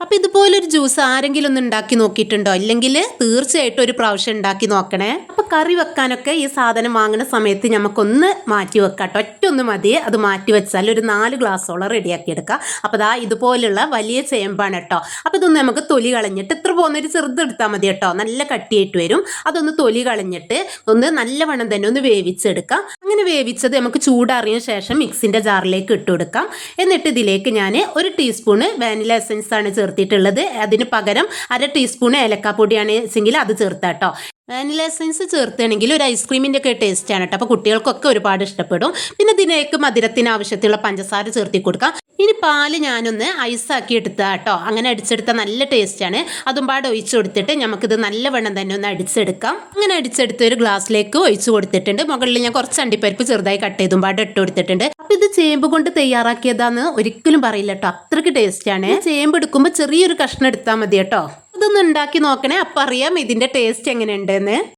അപ്പൊ ഇതുപോലൊരു ജ്യൂസ് ആരെങ്കിലും ഒന്ന് ഉണ്ടാക്കി നോക്കിയിട്ടുണ്ടോ? അല്ലെങ്കിൽ തീർച്ചയായിട്ടും ഒരു പ്രാവശ്യം ഉണ്ടാക്കി നോക്കണേ. അപ്പൊ കറി വെക്കാനൊക്കെ ഈ സാധനം വാങ്ങുന്ന സമയത്ത് നമുക്കൊന്ന് മാറ്റി വെക്കാട്ടോ കേട്ടോ. ഒറ്റ ഒന്ന് മതി. അത് മാറ്റി വെച്ചാൽ ഒരു നാല് ഗ്ലാസ്സോളം റെഡിയാക്കി എടുക്കാം. അപ്പോൾ ദാ ഇതുപോലുള്ള വലിയ ചേമ്പാണ് കേട്ടോ. അപ്പോൾ ഇതൊന്ന് നമുക്ക് തൊലി കളഞ്ഞിട്ട് ഇത്ര പോകുന്നൊരു ചെറുത് എടുത്താൽ മതി കേട്ടോ. നല്ല കട്ടിയായിട്ട് വരും. അതൊന്ന് തൊലി കളഞ്ഞിട്ട് ഒന്ന് നല്ലവണ്ണം തന്നെ ഒന്ന് വേവിച്ചെടുക്കാം. അങ്ങനെ വേവിച്ചത് നമുക്ക് ചൂടാറിയ ശേഷം മിക്സിന്റെ ജാറിലേക്ക് ഇട്ട് കൊടുക്കാം. എന്നിട്ട് ഇതിലേക്ക് ഞാൻ ഒരു ടീസ്പൂണ് വാനില എസൻസ് ആണ് ചേർത്തിട്ടുള്ളത്. അതിന് പകരം അര ടീസ്പൂൺ ഏലക്കാപ്പൊടിയാണ് വെച്ചെങ്കിൽ അത് ചേർത്താട്ടോ വാനില എസൻസ് ചേർത്താണെങ്കിൽ ഒരു ഐസ്ക്രീമിന്റെ ഒക്കെ ടേസ്റ്റ് ആണ് കേട്ടോ അപ്പോൾ കുട്ടികൾക്കൊക്കെ ഒരുപാട് ഇഷ്ടപ്പെടും. പിന്നെ ഇതിലേക്ക് മധുരത്തിന് പഞ്ചസാര ചേർത്തി കൊടുക്കാം. ഇനി പാൽ ഞാനൊന്ന് ഐസാക്കി എടുത്താ കേട്ടോ അങ്ങനെ അടിച്ചെടുത്ത നല്ല ടേസ്റ്റാണ് അതും പാടെ ഒഴിച്ചു കൊടുത്തിട്ട് നമുക്കിത് നല്ലവണ്ണം തന്നെ ഒന്ന് അടിച്ചെടുക്കാം. അങ്ങനെ അടിച്ചെടുത്ത് ഒരു ഗ്ലാസ്സിലേക്ക് ഒഴിച്ചു കൊടുത്തിട്ടുണ്ട്. മുകളിൽ ഞാൻ കുറച്ച് അണ്ടിപ്പരിപ്പ് ചെറുതായി കട്ട് ചെയ്തും പാട് ഇട്ട് കൊടുത്തിട്ടുണ്ട്. അപ്പൊ ഇത് ചേമ്പ് കൊണ്ട് തയ്യാറാക്കിയതാന്ന് ഒരിക്കലും പറയില്ല കേട്ടോ അത്രയ്ക്ക് ടേസ്റ്റാണ് ചേമ്പ് എടുക്കുമ്പോൾ ചെറിയൊരു കഷ്ണം എടുത്താൽ മതി കേട്ടോ ഇതൊന്ന് ഉണ്ടാക്കി നോക്കണേ. അപ്പം അറിയാം ഇതിന്റെ ടേസ്റ്റ് എങ്ങനെയുണ്ടെന്ന്.